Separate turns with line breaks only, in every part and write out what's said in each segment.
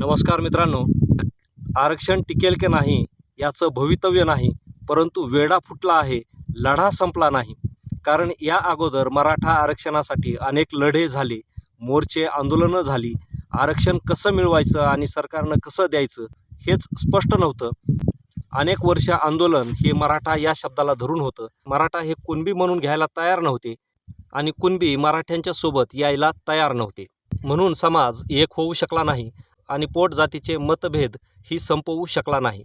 नमस्कार मित्रांनो. आरक्षण टिकेल की नाही याचं भवितव्य नाही परंतु वेडा फुटला आहे लढा संपला नाही. कारण या अगोदर मराठा आरक्षणासाठी अनेक लढे झाले मोर्चे आंदोलनं झाली आरक्षण कसं मिळवायचं आणि सरकारनं कसं द्यायचं हेच स्पष्ट नव्हतं. अनेक वर्ष आंदोलन हे मराठा या शब्दाला धरून होतं. मराठा हे कुणबी म्हणून घ्यायला तयार नव्हते आणि कुणबी मराठ्यांच्या सोबत यायला तयार नव्हते. म्हणून समाज एक होऊ शकला नाही आणि पोट जातीचे मतभेद ही संपवू शकला नाही.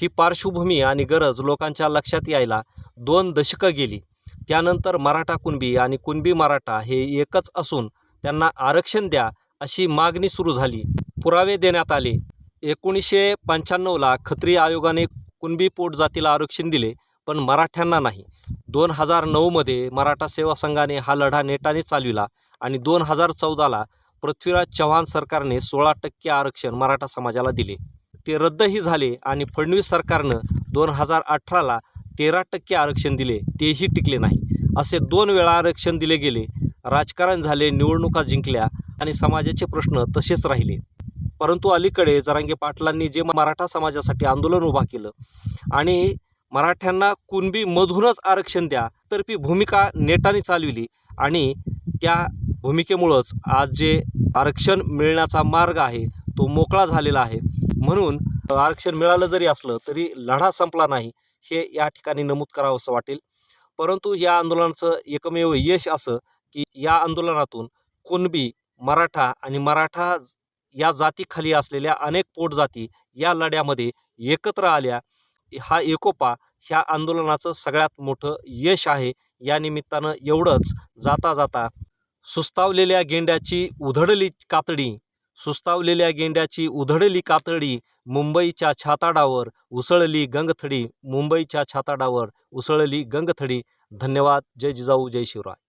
ही पार्श्वभूमी आणि गरज लोकांच्या लक्षात यायला दोन दशकं गेली. त्यानंतर मराठा कुणबी आणि कुणबी मराठा हे एकच असून त्यांना आरक्षण द्या अशी मागणी सुरू झाली. पुरावे देण्यात आले. एकोणीसशे पंच्याण्णवला खत्री आयोगाने कुणबी पोट जातीला आरक्षण दिले पण मराठ्यांना नाही. दोन हजार नऊमध्ये मराठा सेवा संघाने हा लढा नेटाने चालविला आणि दोन हजार चौदाला पृथ्वीराज चव्हाण सरकारने सोळा टक्के आरक्षण मराठा समाजाला दिले. ते रद्दही झाले आणि फडणवीस सरकारनं दोन हजार अठराला तेरा टक्के आरक्षण दिले तेही टिकले नाही. असे दोन वेळा आरक्षण दिले गेले राजकारण झाले निवडणुका जिंकल्या आणि समाजाचे प्रश्न तसेच राहिले. परंतु अलीकडे जरांगे पाटलांनी जे मराठा समाजासाठी आंदोलन उभा केलं आणि मराठ्यांना कुणबीमधूनच आरक्षण द्या तर ती भूमिका नेटाने चालविली आणि त्या भूमिकेमुळंच आज जे आरक्षण मिळण्याचा मार्ग आहे तो मोकळा झालेला आहे. म्हणून आरक्षण मिळालं जरी असलं तरी लढा संपला नाही हे या ठिकाणी नमूद करावं असं वाटेल. परंतु या आंदोलनाचं एकमेव यश असं की या आंदोलनातून कुणबी मराठा आणि मराठा या जातीखाली असलेल्या अनेक पोटजाती या लढ्यामध्ये एकत्र आल्या. हा एकोपा ह्या आंदोलनाचं सगळ्यात मोठं यश आहे. या निमित्तानं एवढंच जाता जाता सुस्तावलेल्या गेंड्याची उधळली कातडी सुस्तावलेल्या गेंड्याची उधळली कातडी मुंबईच्या छाताडावर उसळली गंगथडी मुंबईच्या छाताडावर उसळली गंगथडी. धन्यवाद. जय जिजाऊ जय शिवराय.